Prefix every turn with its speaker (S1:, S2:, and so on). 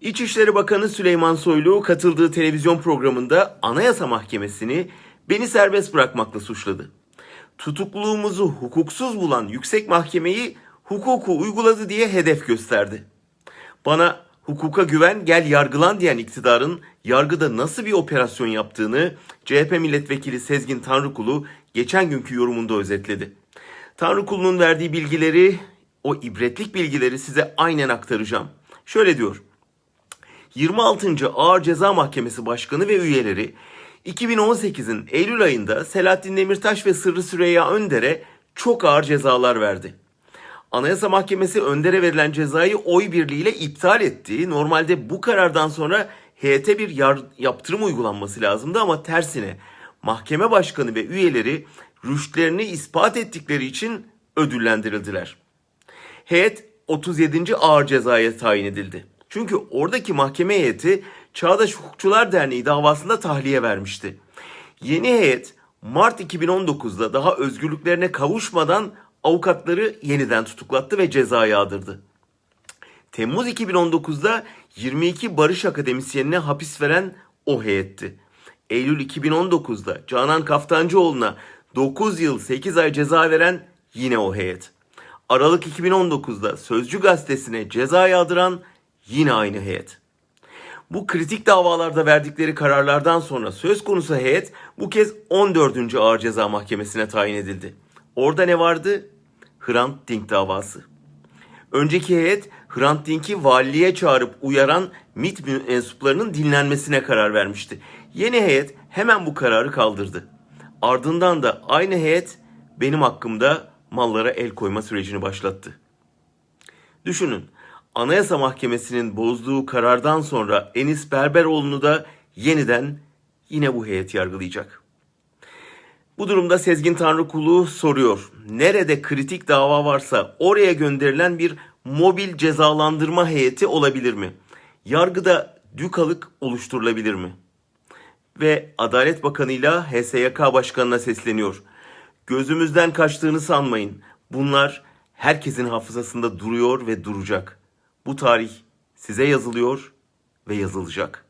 S1: İçişleri Bakanı Süleyman Soylu katıldığı televizyon programında Anayasa Mahkemesi'ni beni serbest bırakmakla suçladı. Tutukluluğumuzu hukuksuz bulan yüksek mahkemeyi hukuku uyguladı diye hedef gösterdi. Bana hukuka güven gel yargılan diyen iktidarın yargıda nasıl bir operasyon yaptığını CHP milletvekili Sezgin Tanrıkulu geçen günkü yorumunda özetledi. Tanrıkulu'nun verdiği bilgileri, o ibretlik bilgileri size aynen aktaracağım. Şöyle diyor. 26. Ağır Ceza Mahkemesi Başkanı ve üyeleri 2018'in Eylül ayında Selahattin Demirtaş ve Sırrı Süreyya Önder'e çok ağır cezalar verdi. Anayasa Mahkemesi Önder'e verilen cezayı oy birliğiyle iptal etti. Normalde bu karardan sonra heyete bir yar- yaptırım uygulanması lazımdı ama tersine mahkeme başkanı ve üyeleri rüştlerini ispat ettikleri için ödüllendirildiler. Heyet 37. ağır cezaya tayin edildi. Çünkü oradaki mahkeme heyeti Çağdaş Hukukçular Derneği davasında tahliye vermişti. Yeni heyet Mart 2019'da daha özgürlüklerine kavuşmadan avukatları yeniden tutuklattı ve ceza yağdırdı. Temmuz 2019'da 22 barış akademisyenine hapis veren o heyetti. Eylül 2019'da Canan Kaftancıoğlu'na 9 yıl 8 ay ceza veren yine o heyet. Aralık 2019'da Sözcü gazetesine ceza yağdıran yine aynı heyet. Bu kritik davalarda verdikleri kararlardan sonra söz konusu heyet bu kez 14. Ağır Ceza Mahkemesi'ne tayin edildi. Orada ne vardı? Hrant Dink davası. Önceki heyet Hrant Dink'i valiliğe çağırıp uyaran MİT mensuplarının dinlenmesine karar vermişti. Yeni heyet hemen bu kararı kaldırdı. Ardından da aynı heyet benim hakkımda mallara el koyma sürecini başlattı. Düşünün, Anayasa Mahkemesi'nin bozduğu karardan sonra Enis Berberoğlu'nu da yeniden yine bu heyet yargılayacak. Bu durumda Sezgin Tanrıkulu soruyor. Nerede kritik dava varsa oraya gönderilen bir mobil cezalandırma heyeti olabilir mi? Yargıda dükalık oluşturulabilir mi? Ve Adalet Bakanı'yla HSYK Başkanı'na sesleniyor. Gözümüzden kaçtığını sanmayın. Bunlar herkesin hafızasında duruyor ve duracak. Bu tarih size yazılıyor ve yazılacak.